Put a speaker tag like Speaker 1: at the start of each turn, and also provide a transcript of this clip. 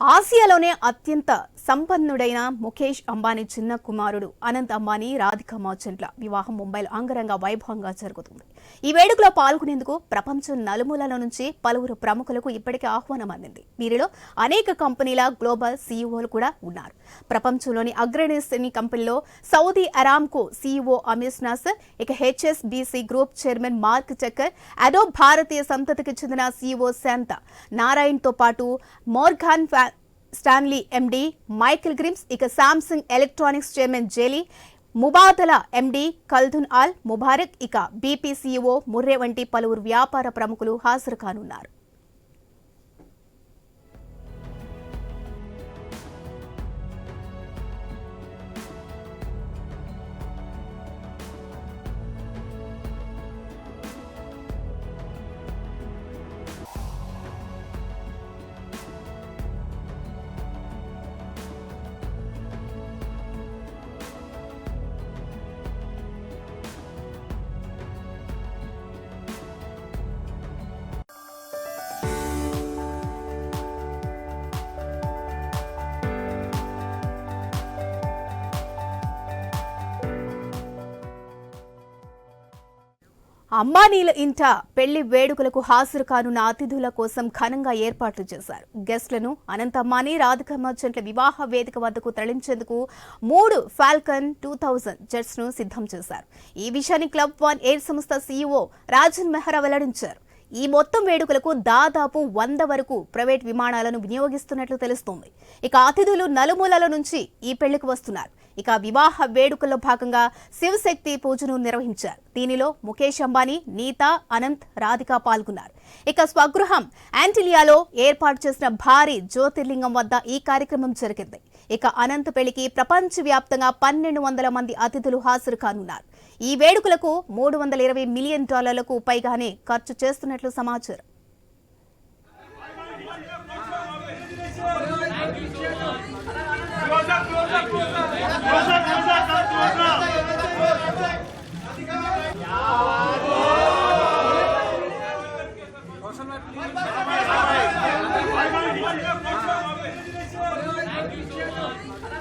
Speaker 1: ఆసియాలోనే అత్యంత సంపన్నుడైన ముఖేష్ అంబానీ చిన్న కుమారుడు. అనంత్ అంబానీ రాధిక మర్చెంట్ల వివాహం ముంబైలో అంగరంగ వైభవంగా జరుగుతుంది. ఈ వేడుకలో పాల్గొనేందుకు ప్రపంచం నలుమూలల నుంచి పలువురు ప్రముఖులకు ఇప్పటికే ఆహ్వానం అందింది. వీరిలో అనేక కంపెనీల గ్లోబల్ సీఈఓలు కూడా ఉన్నారు. ప్రపంచంలోని అగ్రశ్రేణి కంపెనీలో Saudi Aramco CEO Amir Nasser ఇక HSBC group chairman Mark Tucker ado భారతీయ సంతతికి చెందిన సీఈఓ శాంత. నారాయణ్తో పాటు మోర్ఘాన్ ఫ్యా- స్టాన్లీ ఎండి మైకిల్ గ్రిమ్స్ ఇక Samsung Electronics chairman Jay Lee Mubadala MD Khaldoon Al Mubarak ఇక బీపీసీఓ ముర్రే వంటి పలువురు వ్యాపార ప్రముఖులు హాజరు కానున్నారు. అంబానీల ఇంట పెళ్ళి వేడుకలకు హాజరు కానున్న అతిథుల కోసం ఘనంగా ఏర్పాట్లు చేశారు. గెస్ట్లను అనంత అంబానీ రాధిక మర్చెంట్ల వివాహ వేదిక వద్దకు తరలించేందుకు మూడు ఫాల్కన్ టూ థౌజండ్ జెట్స్ను సిద్ధం చేశారు. ఈ విషయాన్ని క్లబ్ వన్ ఎయిర్ సంస్థ సీఈఓ రాజన్ మెహ్రా వెల్లడించారు. ఈ మొత్తం వేడుకలకు దాదాపు వంద వరకు ప్రైవేట్ విమానాలను వినియోగిస్తున్నట్లు తెలుస్తోంది. ఇక అతిథులు నలుమూలల నుంచి ఈ పెళ్ళికి వస్తున్నారు. ఇక వివాహ వేడుకల్లో భాగంగా శివశక్తి పూజను నిర్వహించారు. దీనిలో ముఖేష్ అంబానీ నీత అనంత్ రాధిక పాల్గొన్నారు. ఇక స్వగృహం ఆంటిలియాలో ఏర్పాటు చేసిన భారీ జ్యోతిర్లింగం వద్ద ఈ కార్యక్రమం జరిగింది. ఇక అనంత్ పెళ్ళికి ప్రపంచవ్యాప్తంగా పన్నెండు వందల మంది అతిథులు హాజరు కానున్నారు. ఈ వేడుకలకు మూడు వందల ఇరవై మిలియన్ డాలర్లకు పైగానే ఖర్చు చేస్తున్నట్లు సమాచారం. Close up, close up, close up. Thank you so much.